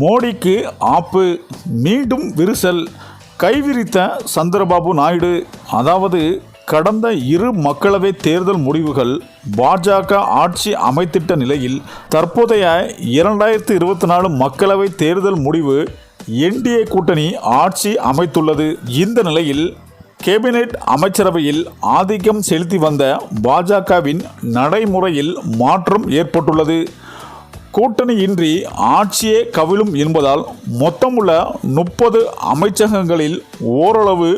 மோடிக்கு ஆப்பு மீண்டும் விரிசல். கைவிரித்த சந்திரபாபு நாயுடு அதாவது கடந்த இரு மக்களவை தேர்தல் முடிவுகள் பாஜக ஆட்சி அமைத்திட்ட நிலையில் தற்போதைய இரண்டாயிரத்தி இருபத்தி நாலு மக்களவை தேர்தல் முடிவு என்டிஏ கூட்டணி ஆட்சி அமைத்துள்ளது. இந்த நிலையில் கேபினெட் அமைச்சரவையில் ஆதிக்கம் செலுத்தி வந்த பாஜகவின் நடைமுறையில் மாற்றம் ஏற்பட்டுள்ளது. கூட்டணியின்றி ஆட்சியே கவிழும் என்பதால் மொத்தமுள்ள முப்பது அமைச்சகங்களில் ஓரளவு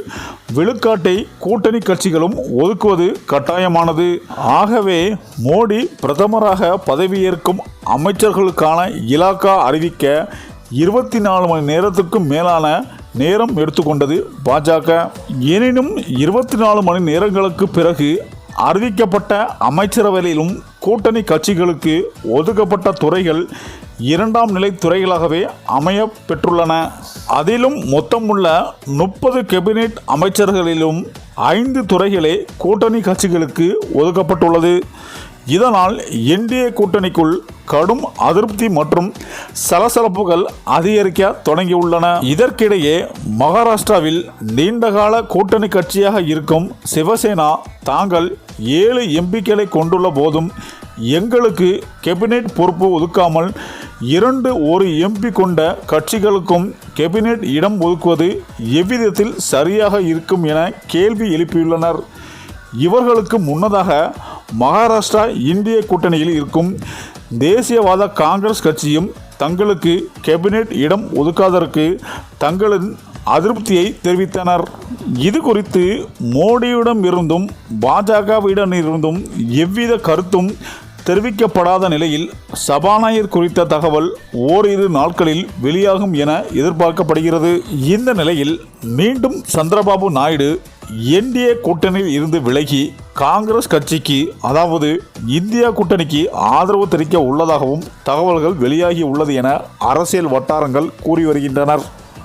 விழுக்காட்டை கூட்டணி கட்சிகளும் ஒதுக்குவது கட்டாயமானது. ஆகவே மோடி பிரதமராக பதவியேற்கும் அமைச்சர்களுக்கான இலாக்கா அறிவிக்க இருபத்தி நாலு மணி நேரத்துக்கும் மேலான நேரம் எடுத்துக்கொண்டது பாஜக. எனினும் இருபத்தி நாலு மணி நேரங்களுக்கு பிறகு அறிவிக்கப்பட்ட அமைச்சரவையிலும் கூட்டணி கட்சிகளுக்கு ஒதுக்கப்பட்ட துறைகள் இரண்டாம் நிலை துறைகளாகவே அமைய பெற்றுள்ளன. அதிலும் மொத்தமுள்ள முப்பது கேபினெட் அமைச்சர்களிலும் ஐந்து துறைகளே கூட்டணி கட்சிகளுக்கு ஒதுக்கப்பட்டுள்ளது. இதனால் என்டிஏ கூட்டணிக்குள் கடும் அதிருப்தி மற்றும் சலசலப்புகள் அதிகரிக்க தொடங்கியுள்ளன. இதற்கிடையே மகாராஷ்டிராவில் நீண்டகால கூட்டணி கட்சியாக இருக்கும் சிவசேனா தாங்கள் ஏழு எம்பிக்களை கொண்டுள்ள போதும் எங்களுக்கு கேபினெட் பொறுப்பு ஒதுக்காமல் இரண்டு ஒரு எம்பி கொண்ட கட்சிகளுக்கும் கேபினெட் இடம் ஒதுக்குவது எவ்விதத்தில் சரியாக இருக்கும் என கேள்வி எழுப்பியுள்ளனர். இவர்களுக்கு முன்னதாக மகாராஷ்டிரா இந்திய கூட்டணியில் இருக்கும் தேசியவாத காங்கிரஸ் கட்சியும் தங்களுக்கு கேபினெட் இடம் ஒதுக்காதற்கு தங்களின் அதிருப்தியை தெரிவித்தனர். இது குறித்து மோடியிடம் இருந்தும் பாஜகவிடம் இருந்தும் எவ்வித கருத்தும் தெரிவிக்கப்படாத நிலையில் சபாநாயகர் குறித்த தகவல் ஓரிரு நாட்களில் வெளியாகும் என எதிர்பார்க்கப்படுகிறது. இந்த நிலையில் மீண்டும் சந்திரபாபு நாயுடு என்டிஏ கூட்டணியில் இருந்து விலகி காங்கிரஸ் கட்சிக்கு அதாவது இந்தியா கூட்டணிக்கு ஆதரவு தெரிவிக்க உள்ளதாகவும் தகவல்கள் வெளியாகி உள்ளது என அரசியல் வட்டாரங்கள் கூறி வருகின்றனர்.